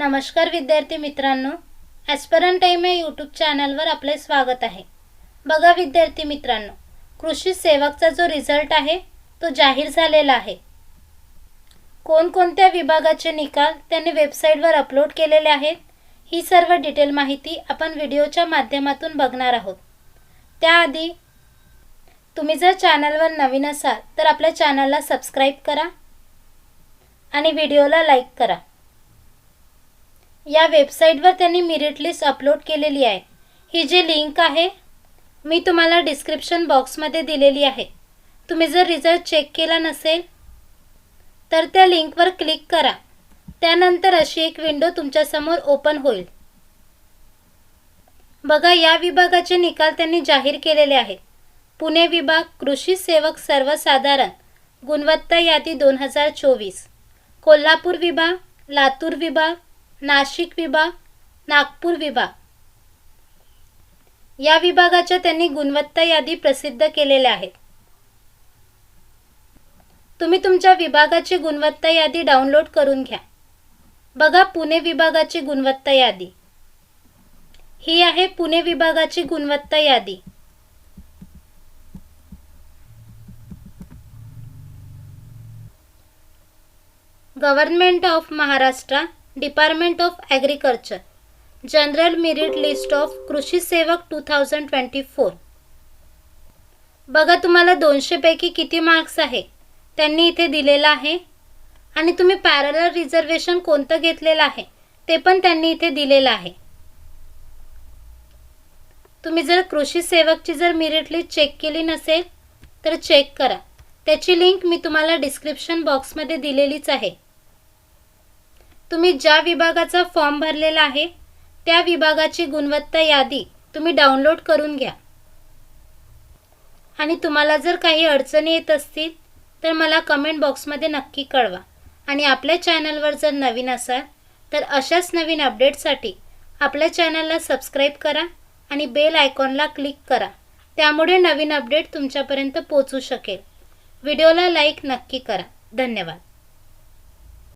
नमस्कार विद्यार्थी मित्रांनो ॲस्परन टाईम या यूट्यूब चॅनलवर आपले स्वागत आहे. बघा विद्यार्थी मित्रांनो कृषी सेवकचा जो रिझल्ट आहे तो जाहीर झालेला आहे. कोणकोणत्या विभागाचे निकाल त्यांनी वेबसाईटवर अपलोड केलेले आहेत ही सर्व डिटेल माहिती आपण व्हिडिओच्या माध्यमातून बघणार आहोत. त्याआधी तुम्ही जर चॅनलवर नवीन असाल तर आपल्या चॅनलला सबस्क्राईब करा आणि व्हिडिओला लाईक करा. या वेबसाईटवर त्यांनी मेरिट लिस्ट अपलोड केलेली आहे. ही जी लिंक आहे मी तुम्हाला डिस्क्रिप्शन बॉक्समध्ये दिलेली आहे. तुम्ही जर रिझल्ट चेक केला नसेल तर त्या लिंकवर क्लिक करा. त्यानंतर अशी एक विंडो तुमच्यासमोर ओपन होईल. बघा या विभागाचे निकाल त्यांनी जाहीर केलेले आहेत पुणे विभाग कृषी सेवक सर्वसाधारण गुणवत्ता यादी दोन हजार चोवीस. कोल्हापूर विभाग लातूर विभाग नाशिक विभाग नागपूर विभाग. या विभागाच्या त्यांनी गुणवत्ता यादी प्रसिद्ध केलेल्या आहेत. तुम्ही तुमच्या विभागाची गुणवत्ता यादी डाउनलोड करून घ्या. बघा पुणे विभागाची गुणवत्ता यादी. ही आहे पुणे विभागाची गुणवत्ता यादी. Government of Maharashtra department of agriculture general merit list of कृषी सेवक टू थाउजंड ट्वेंटी फोर बघा तुम्हाला दोनशेपैकी किती मार्क्स आहे त्यांनी इथे दिलेलं आहे. आणि तुम्ही पॅरलर रिझर्वेशन कोणतं घेतलेलं आहे? ते पण त्यांनी इथे दिलेलं आहे. तुम्ही जर कृषी सेवकची जर मेरिट लिस्ट चेक केली नसेल तर चेक करा. त्याची लिंक मी तुम्हाला डिस्क्रिप्शन बॉक्समध्ये दिलेलीच आहे. तुम्ही ज्या विभागाचा फॉर्म भरलेला आहे त्या विभागाची गुणवत्ता यादी तुम्ही डाउनलोड करून घ्या. आणि तुम्हाला जर काही अडचणी येत असतील तर मला कमेंट बॉक्समध्ये नक्की कळवा. आणि आपल्या चॅनलवर जर नवीन असाल तर अशाच नवीन अपडेटसाठी आपल्या चॅनलला सबस्क्राईब करा आणि बेल आयकॉनला क्लिक करा. त्यामुळे नवीन अपडेट तुमच्यापर्यंत पोचू शकेल. व्हिडिओला लाईक नक्की करा. धन्यवाद.